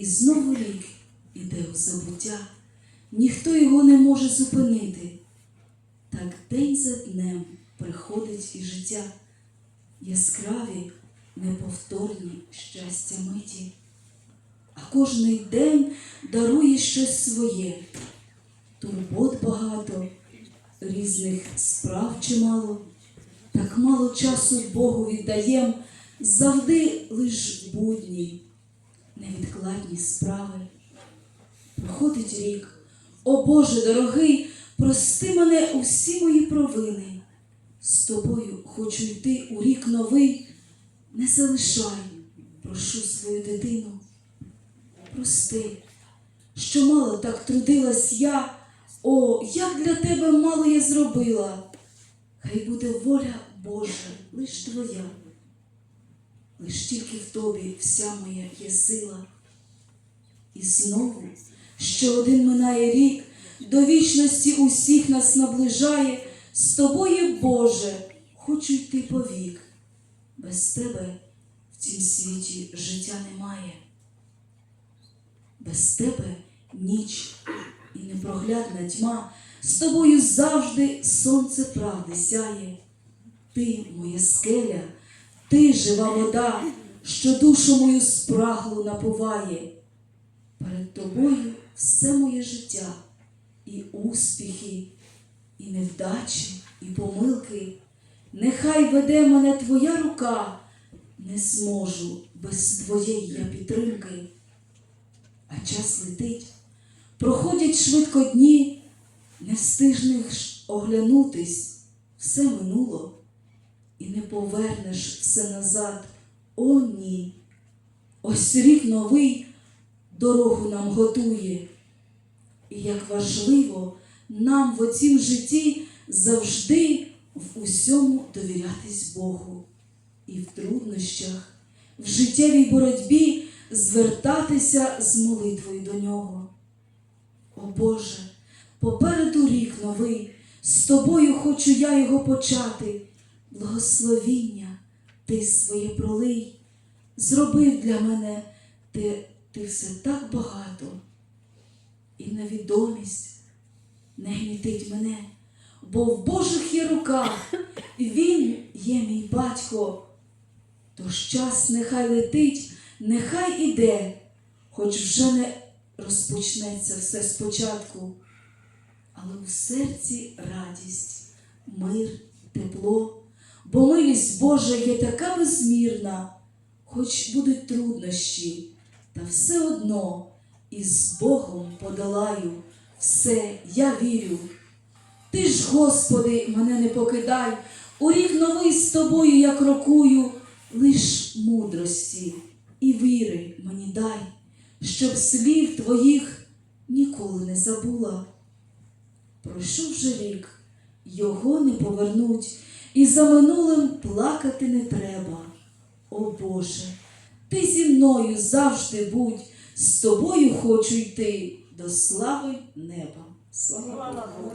І знову рік іде у забуття, ніхто його не може зупинити. Так день за днем приходить і життя, яскраві, неповторні щастя миті. А кожний день дарує щось своє, турбот багато, різних справ чимало, так мало часу Богу віддаєм, завжди лиш будні, невідкладні справи. Проходить рік, о Боже дорогий, прости мене усі мої провини. З тобою хочу йти у рік новий, не залишай, прошу свою дитину. Прости, що мало так трудилась я, о, як для тебе мало я зробила. Хай буде воля Божа, лиш твоя, лиш тільки в тобі вся моя є сила. І знову, що один минає рік, до вічності усіх нас наближає, з тобою, Боже, хочу йти повік. Без тебе в цім світі життя немає. Без тебе ніч і непроглядна тьма, з тобою завжди сонце правди сяє. Ти, моя скеля, ти жива вода, що душу мою спраглу напуває. Перед тобою все моє життя, і успіхи, і невдачі, і помилки. Нехай веде мене твоя рука, не зможу без твоєї я підтримки. А час летить, проходять швидко дні, не встигнеш оглянутись, все минуло, і не повернеш все назад. О, ні. Ось рік новий дорогу нам готує. І як важливо нам в оцім житті завжди в усьому довірятись Богу і в труднощах, в життєвій боротьбі звертатися з молитвою до нього. О Боже, попереду рік новий, з тобою хочу я його почати. Благословіння. Ти своє пролий, зробив для мене. Ти, ти все так багато, і невідомість не гнітить мене, бо в Божих є руках, Він є мій батько. Тож час нехай летить, нехай іде, хоч вже не розпочнеться все спочатку, але в серці радість, мир, тепло, бо милість Божа є така безмірна, хоч будуть труднощі, та все одно із Богом подолаю все, я вірю. Ти ж, Господи, мене не покидай, у рік новий з тобою я крокую, лиш мудрості і віри мені дай, щоб слів твоїх ніколи не забула. Пройшов вже рік, його не повернуть, і за минулим плакати не треба. О Боже, ти зі мною завжди будь, з тобою хочу йти до слави неба. Слава Богу.